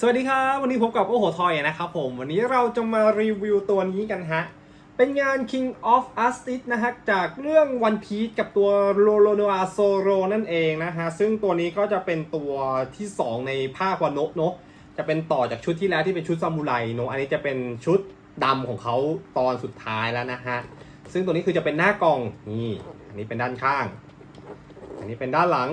สวัสดีครับ วันนี้พบกับโอโหทอยนะครับผม วันนี้เราจะมารีวิวตัวนี้กันฮะ เป็นงาน King of Justice นะฮะ จากเรื่อง One Piece กับตัว r o l o n o a Zoro นั่นเองนะฮะ ซึ่งตัวนี้ก็จะเป็นตัวที่ 2 ในภาควานโนะเนอะจะเป็นต่อจากชุดที่แล้วที่เป็นชุดซามูไรเนอะอันนี้จะเป็นชุดดำของเขาตอนสุดท้ายแล้วนะฮะ ซึ่งตัวนี้คือจะเป็นหน้ากล่องนี่ อันนี้เป็นด้านข้าง อันนี้เป็นด้านหลัง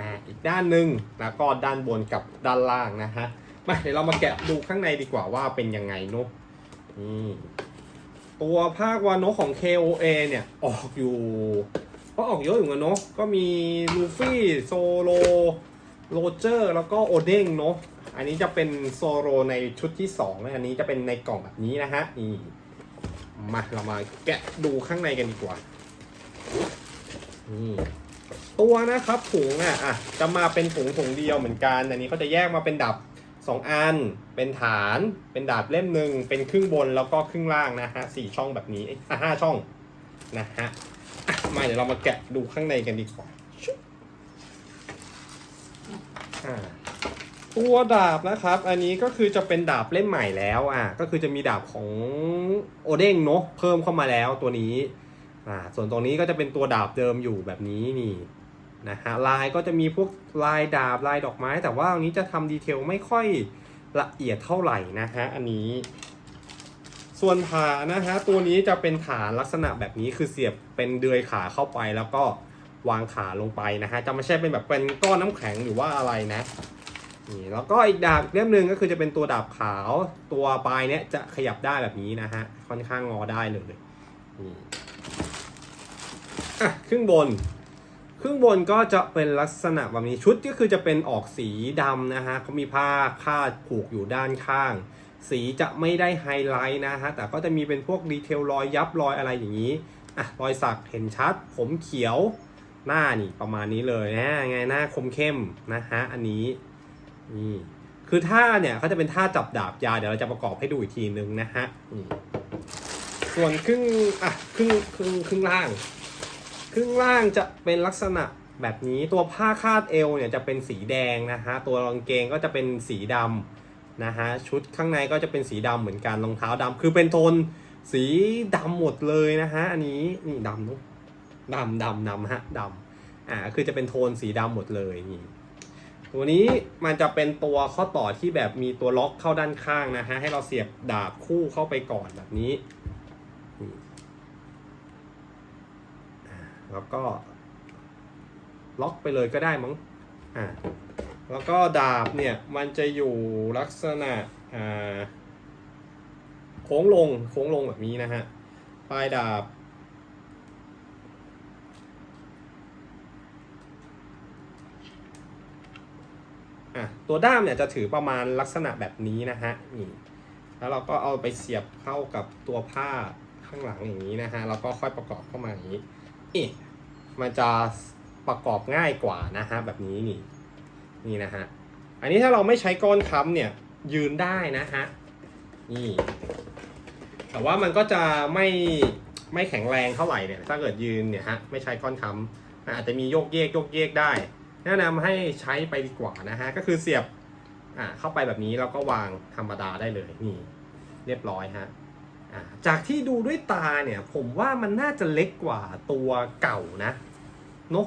อ่าอีกด้านหนึ่งแล้วก็ด้านบนกับด้านล่างนะฮะมาเดี๋ยวเรามาแกะดูข้างในดีกว่าว่าเป็นยังไงเนอะนี่ตัวภาควานโนะของ KOA เนี่ยออกอยู่ ก็ออกเยอะอยู่เหมือนเนาะก็มีลูฟี่โซโลโรเจอร์แล้วก็โอเด้งเนาะอันนี้จะเป็นโซโลในชุดที่2นะอันนี้จะเป็นในกล่องแบบนี้นะฮะนี่มาเรามาแกะดูข้างในกันดีกว่านี่ ตัวนะครับถุงอะอะจะมาเป็นถุงถุงเดียวเหมือนกันอันนี้ก็จะแยกมาเป็นดับ 2 อัน เป็นฐาน เป็นดาบเล่มหนึ่งเป็นครึ่งบนแล้วก็ครึ่งล่างนะฮะสี่ช่องแบบนี้อะห้าช่องนะฮะมาเดี๋ยวเรามาแกะดูข้างในกันดีกว่าตัวดาบนะครับ อันนี้ก็คือจะเป็นดาบเล่มใหม่แล้วอะก็คือจะมีดาบของโอเด้งเนาะเพิ่มเข้ามาแล้วตัวนี้ อ่าส่วนตรงนี้ก็จะเป็นตัวดาบเดิมอยู่แบบนี้นี่นะฮะลายก็จะมีพวกลายดาบลายดอกไม้ แต่ว่าอันนี้จะทำดีเทลไม่ค่อยละเอียดเท่าไหร่นะฮะอันนี้ ส่วนฐานนะฮะตัวนี้จะเป็นฐานลักษณะแบบนี้คือเสียบเป็นเดือยขาเข้าไปแล้วก็วางขาลงไปนะฮะจะไม่ใช่เป็นแบบเป็นก้อนน้ำแข็งหรือว่าอะไรนะนี่แล้วก็อีกดาบเล่มหนึ่งก็คือจะเป็นตัวดาบขาวตัวปลายเนี้ยจะขยับได้แบบนี้นะฮะค่อนข้างงอได้เลยนี่ อะครึ่งบน ครึ่งบนก็จะเป็นลักษณะแบบนี้ชุดก็คือจะเป็นออกสีดำนะฮะเขามีผ้าคาดผูกอยู่ด้านข้าง สีจะไม่ได้ไฮไลท์นะฮะแต่ก็จะมีเป็นพวกดีเทลรอยยับรอยอะไรอย่างนี้อะรอยสักเห็นชัด ผมเขียวหน้านี่ประมาณนี้เลยนะไงหน้าคมเข้มนะฮะอันนี้นี่คือท่าเนี่ยเขาจะเป็นท่าจับดาบยาเดี๋ยวเราจะประกอบให้ดูอีกทีนึงนะฮะนี่ ส่วนครึ่งอะครึ่งครึ่งครึ่งล่าง ครึ่งล่างจะเป็นลักษณะแบบนี้ตัวผ้าคาดเอวเนี่ยจะเป็นสีแดงนะฮะตัวรองเกงก็จะเป็นสีดำนะฮะชุดข้างในก็จะเป็นสีดำเหมือนกันรองเท้าดำคือเป็นโทนสีดำหมดเลยนะฮะอันนี้นี่ดำเนอะดำดำดำฮะดำอ่าคือจะเป็นโทนสีดำหมดเลยนี่ตัวนี้มันจะเป็นตัวข้อต่อที่แบบมีตัวล็อกเข้าด้านข้างนะฮะให้เราเสียบดาบคู่เข้าไปก่อนแบบนี้ แล้วก็ ล็อกไปเลยก็ได้มั้งอ่าแล้วก็ดาบเนี่ย มันจะอยู่ลักษณะอ่าโค้งลงโค้งลงแบบนี้นะฮะปลายดาบ อะ ตัวด้ามเนี่ยจะถือประมาณลักษณะแบบนี้นะฮะนี่แล้วเราก็เอาไปเสียบเข้ากับตัวผ้า ข้างหลังอย่างนี้นะฮะแล้วก็ค่อยประกอบเข้ามาอย่างนี้นี่มันจะประกอบง่ายกว่านะฮะแบบนี้นี่นี่นะฮะอันนี้ถ้าเราไม่ใช้ก้อนค้ำเนี่ยยืนได้นะฮะนี่แต่ว่ามันก็จะไม่ไม่แข็งแรงเท่าไหร่เนี่ยถ้าเกิดยืนเนี่ยฮะไม่ใช้ก้อนค้ำอาจจะมีโยกเยกโยกเยกได้ แนะนำให้ใช้ไปดีกว่านะฮะก็คือเสียบอ่าเข้าไปแบบนี้แล้วก็วางธรรมดาได้เลยนี่เรียบร้อยฮะ จากที่ดูด้วยตาเนี่ยผมว่ามันน่าจะเล็กกว่าตัวเก่านะเนอะ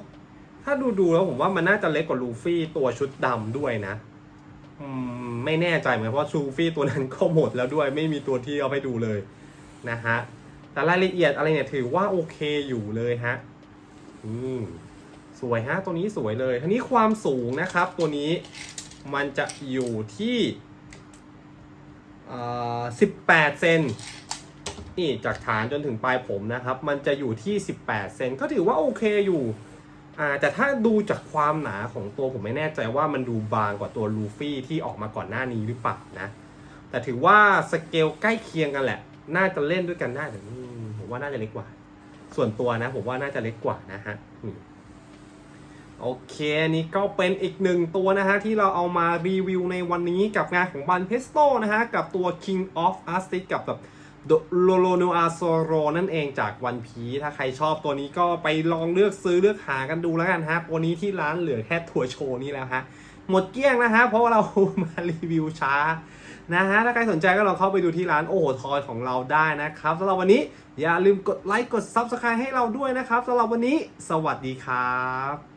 ถ้าดูดูๆแล้วผมว่ามันน่าจะเล็กกว่าลูฟี่ตัวชุดดำด้วยนะอืมไม่แน่ใจเหมือนกันเพราะลูฟี่ตัวนั้นก็หมดแล้วด้วย ไม่มีตัวที่เอาไปดูเลยนะฮะแต่รายละเอียดอะไรเนี่ยถือว่าโอเคอยู่เลยฮะอืมสวยฮะตัวนี้สวยเลยทีนี้ความสูงนะครับ ตัวนี้มันจะอยู่ที่สิบแปดเซน นี่จากฐานจนถึงปลายผมนะครับ มันจะอยู่ที่ 18 เซนก็ถือว่าโอเคอยู่อ่าแต่ถ้าดูจากความหนาของตัวผมไม่แน่ใจว่ามันดูบางกว่าตัวลูฟี่ที่ออกมาก่อนหน้านี้หรือเปล่านะ แต่ถือว่าสเกลใกล้เคียงกันแหละ น่าจะเล่นด้วยกันได้แต่ผมว่าน่าจะเล็กกว่า ส่วนตัวนะ ผมว่าน่าจะเล็กกว่านะฮะโอเคนี้ก็เป็นอีกหนึ่งตัวนะฮะ ที่เราเอามารีวิวในวันนี้กับงานของบันเพสโตนะฮะ กับตัว King of Justice กับแบบ โลโลโนอาโซโรนั่นเองจากวันพีถ้าใครชอบตัวนี้ก็ไปลองเลือกซื้อเลือกหากันดูแล้วกันฮะตัวนี้ที่ร้านเหลือแค่ถั่วโชว์นี่แล้วฮะ หมดเกลี้ยงนะฮะ เพราะว่าเรามารีวิวช้านะฮะ ถ้าใครสนใจก็ลองเข้าไปดูที่ร้านโอโหทอยของเราได้นะครับสำหรับวันนี้อย่าลืมกดไลค์กด Subscribe ให้เราด้วยนะครับสำหรับวันนี้ สวัสดีครับ